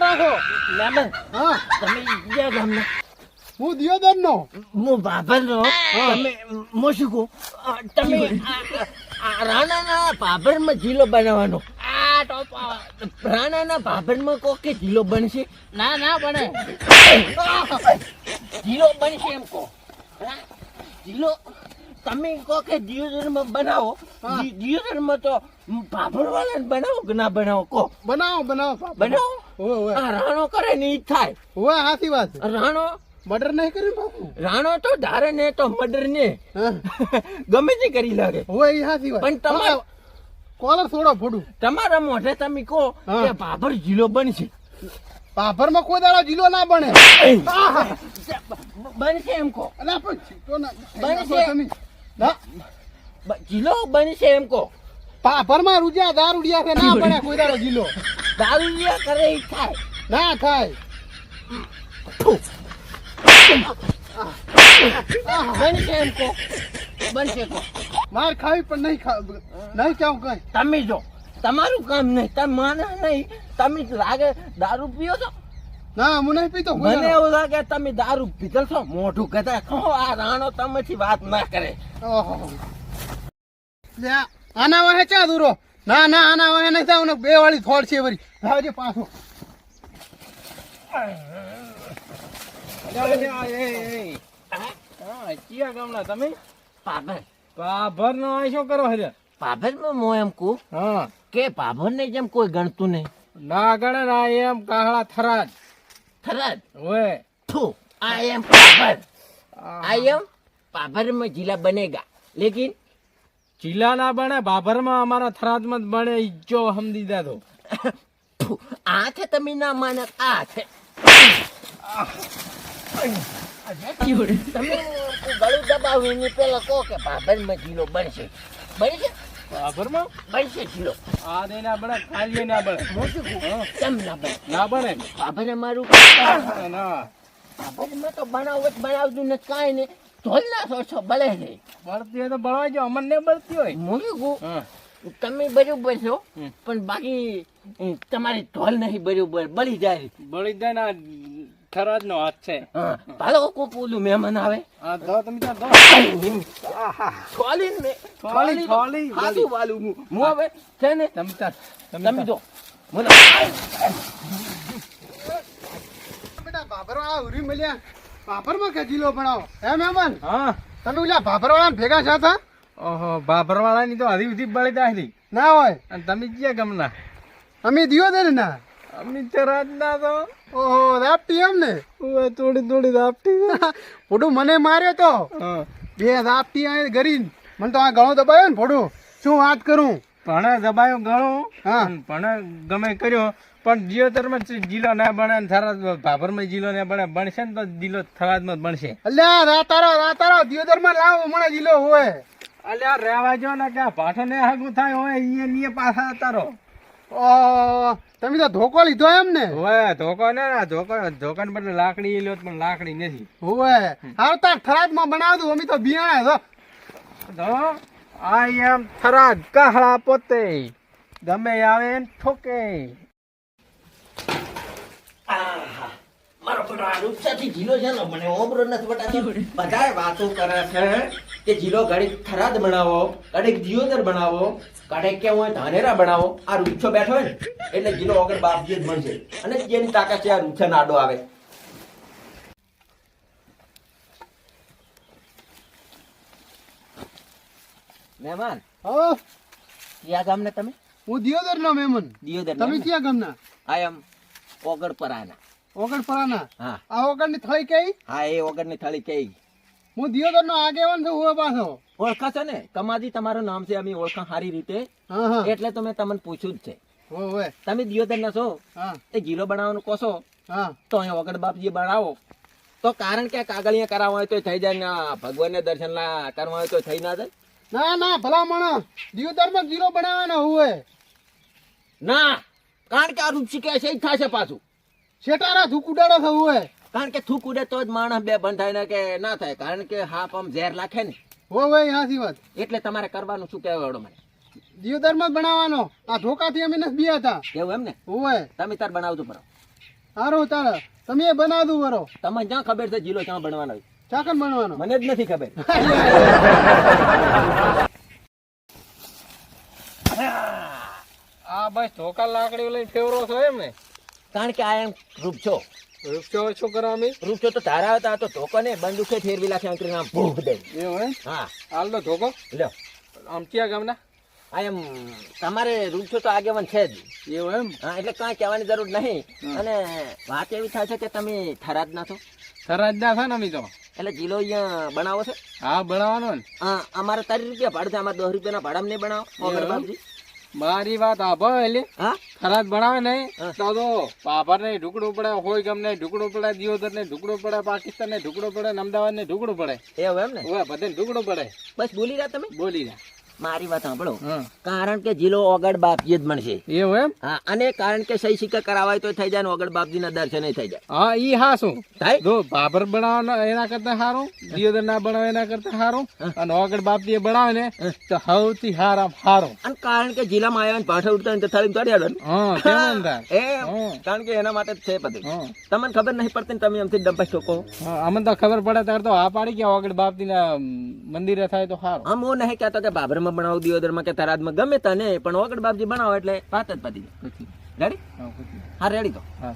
રાખો હા તમે ક્યાં ગામના હું દિયોદર નો હું. બાબરનો તમે હું શું કહું? તમે રાણાના ભાભરમાં જીલો બનાવવાનો. આ રાણાના ભાભરમાં કોક કે જીલો બનશે? ના ના બને. જીલો બનશે એમ કહો? જીલો તમે કહો કે દિયોદરમાં બનાવો. દિયોદરમાં તો ભાભર વાળાને બનાવો કે ના બનાવો? કહો. બનાવો બનાવો બનાવો? આ રાણો કરે ને ઈ થાય. ઓવે હાથી વાત રાણો? મર્ડર નહીં કર્યું બાપુ? રાણો તો ધારે ને તો મર્ડર ને. ગમે તે કરી લાગે. હોય ઈ હાથી વાત. પણ તમારે- કોલર છોડો ફોડું. તમારા મોઢે તમે કહો. કે ભાભર જીલો બનશે. પાભરમાં કોઈ દાડો જીલો ના બને. બનશે એમ કહો. અલા ના. બને છે. એમ કહો. પાભરમાં રૂજ્યા દારૂડિયા છે ના પડ્યા કોઈ દારો જિલ્લો. દારૂ લિયા કરે ઈ થાય. ના થાય. છે એમ કહો. બનશે કહો. માર ખાવી પણ નહીં ખાવ નહીં કેવું કઈ. તમે જો તમારું કામ નહીં તમે માના નહીં. તમે લાગે દારૂ પીઓ છો. ના હું નહીં પીતો મને એવું લાગે તમે દારૂ પીધલ છો મોઢું કદાચ કહો આ રાણો તમેથી વાત ના કરે. ઓહો. લે આ- આના વાહે ચા દૂરો. ના ના આના વાહે નહીં થાવ બે વાળી થોડ છે વરી લાવજે પાછો. પાભર. બાભર નો શું કરો હજે પાભરમાં મો એમ કહું હા. કે પાભર ને જેમ કોઈ ગણતું નહીં. ના ગણે ના એમ કાહળા થરાજ ખરા ઓએ થુ આઈ એમ પાભર આઈ એમ પાભર में जिला बनेगा लेकिन ચીલા ના બને બાભર માં અમારા થરાદ માં જ બને ઈજો સમજી દે તો થુ, આ છે તમે ના માને આ છે તમે ગળું દબાવીને પેલા કહો કે પાભર માં જિલ્લો બનશે બનશે બાભરમાં બનશે આ દે ના બને ખાલી ના કેમ ના બને? ના બને. પાભર મારું ના પાભરમાં તો બનાવત બનાવતું ને કાંઈ નહીં. ઢોલ ના છો છો બળે છે. બળતી હોય તો બળવાઈ જો અમન ને બળતી હોય. હું. શું તમે બરોબર છો પણ બાકી તમારી ઢોલ નહીં બરોબર બળી જાય. બળી જાય ના થરાજ નો હાથ છે. હા ભાલો કો પોલું મહેમાન આવે? આ દો તમે ત્યાં દો થોલી ને થોલી, થોલી, હાથું વાલું હું. મુ હવે છે ને તમે ત્યાં તમે જો મને બેટા ભાભર આ ઉરી મળ્યા. બાબર કે કજીલો બનાવો હે મહેમાન? હા. તમે ઓલા બાબર વાળા ભેગા છે હતા? ઓહો બાબર વાળા ની તો હરી ઉધી બળી જાય ના હોય. અને તમે ક્યાં ગમના? અમે દિયોદર ના અમે થરાજ ના તો. ઓહો રાપટી એમ ને ઓએ થોડી થોડી ફોટું મને માર્યો તો. બે રાપટી આ ગરી મને તો આ ઘણો દબાયો ને ફોટું શું વાત કરું? ભણે દબાયો ઘણો હા. ભણે ગમે કર્યો. પણ જીઓતર જીલો ના બને ને થરાદ ભાભરમાં જીલો ના બને બનશે ને તો જીલો થરાદમાં બનશે અલ્યા રાતારો રાતારો દિયોદરમાં લાવો મને જીલો હોય. અલ્યા રહેવા જો ને કે ભાઠો ને હાગું થાય હોય ઈએ નીએ પાછા તારો તમે તો ધોકો લીધો એમ ને હોય ધોકો ને ધોકો ધોકા ને બદલે લાકડી લ્યો પણ લાકડી નથી. હોય હાલ તાર થરાદમાં દઉં અમે તો બિયાણા છો. આઈ એમ થરાદ કહળા પોતે. ગમે આવે ઠોકે મારો બેટો આ રૂપસાથી જીલો છે ને મને ઓબરો નથી બતાતો બધાય વાતો કરે છે કે જીલો ઘડીક થરાદ બનાવો ઘડીક દિયોદર બનાવો ઘડીક કેવું હોય ધાનેરા બનાવો. આ રૂપછો બેઠો હોય ને એટલે જીલો વગર બાપજી જ બનશે અને જેની તાકાત છે આ રૂપછા નાડો આવે. મહેમાન હો? ક્યાં ગામના તમે? હું દિયોદર નો મહેમાન. દિયોદર તમે ક્યાં ગામના? આઈ એમ પરાના ઓગણ પરાના હા. આ ઓગણની થળી કઈ? હા એ ઓગળની થળી કઈ. હું દિયોદર નો આગેવાન છું હું પાછો. ઓળખા છે ને? કમાજી તમારું નામ છે અમે ઓળખા સારી રીતે. એટલે તો મેં તમને પૂછ્યું જ છે. હો તમે દિયોદર ના છો? હા. એ ગીલો બનાવવાનું કહો છો હા. તો અહીંયા વગર બાપજી બનાવો. તો કારણ કે કાગળિયા કરાવવા હોય તો થઈ જાય ને ભગવાનને દર્શન ના કરવા હોય તો થઈ ના જાય? ના ના ભલા મણો દિયોદરમાં ગીલો બનાવવાનો હોય ના કારણ કે આ રૂપસી કે છે જ થશે પાછું. શેટારા ધુકુડાડો થવું હોય કારણ કે થૂક ઉડે તો જ માણસ બે બંધ થાય ને કે ના થાય. કારણ કે હાપ આમ ઝેર લાખે ને. હો ભાઈ હાસી વાત. એટલે તમારે કરવાનું શું કહેવાય એવડો મને? દિયોદરમાં બનાવવાનો. આ ધોકાથી અમે નથી બીયા હતા. કેવું એમ ને? હોય તમે તાર બનાવજો બરો. સારું તાર. તમે એ બનાવતું બરો. તમને જ્યાં ખબર છે જીલો ક્યાં બનવાનો? ચાકન બનવાનો. મને જ નથી ખબર. આ બસ ધોકા લાકડી લઈને ફેવરો છો એમ ને? કારણ કે આ એમ રૂપ છો. વૃક્ષો શું કરો અમે? રૂપ છો તો ધારા હતા તો ધોકો ને બંદૂકે ફેરવી લાખે અંકરી નામ ભૂખ દે એવું હા. હાલ તો ધોકો. લ્યો. આમ ક્યાં ગામના? આ એમ તમારે રૂપ છો તો આગેવાન છે જ. એવું એમ? હા એટલે કાંઈ કહેવાની જરૂર નહીં. અને વાત એવી થાય છે કે તમે થરાદ ના છો? થરાદ ના થાય ને અમે તો. એટલે જીલો અહીંયા બનાવો છે? હા બનાવવાનો ને. હા અમારે તારી રૂપિયા ભાડું છે અમારે દસ રૂપિયાના ભાડામાં નહીં બનાવો બાપજી મારી વાત આભો એટલે હા? થરાજ બનાવે નહીં. તો તો પાપર ને ઢુકડું પડે હોય ગમને ઢુકડું પડે દિયોદર ને ઢુકડું પડે પાકિસ્તાન ને ઢુકડું પડે અમદાવાદ ને ઢુકડું પડે. એવું એમ ને? બધે ઢુકડું પડે. બસ બોલી રહ્યા તમે? બોલી જા મારી વાત સાંભળો. કારણ કે જિલ્લો ઓગળ બાપજી જ મળશે એવું એમ? હા અને કારણ કે સહી સિક્કા કરાવાય તો થઈ જાય ને ઓગળ બાપજીના દર્શન થઈ જાય. હા ઈ હા શું? થાય જો બાબર બનાવવાનો એના કરતા સારું દિયોદર ના બનાવે એના કરતા સારું અને ઓગળ બાપજી બનાવે ને તો સૌથી હારા હારું. અને કારણ કે જિલ્લામાં આવ્યા ને પાછા ઉડતા ને તો થાળી આડો હા એ કારણ કે એના માટે છે બધું. તમને ખબર નહીં પડતી તમે એમથી ડબ્બા ચોકો અમને તો ખબર પડે ત્યારે તો આ પાડી ગયા ઓગળ બાપજી ના મંદિરે થાય તો સારું. આમ હું નહીં કહેતો કે બાબરમાં બનાવો દિયોદરમાં કે તરાદમાં ગમે તને પણ ઓગડ બાપજી ભણાવો એટલે વાત જ પતી જાય. રેડી હા રેડી તો. હા.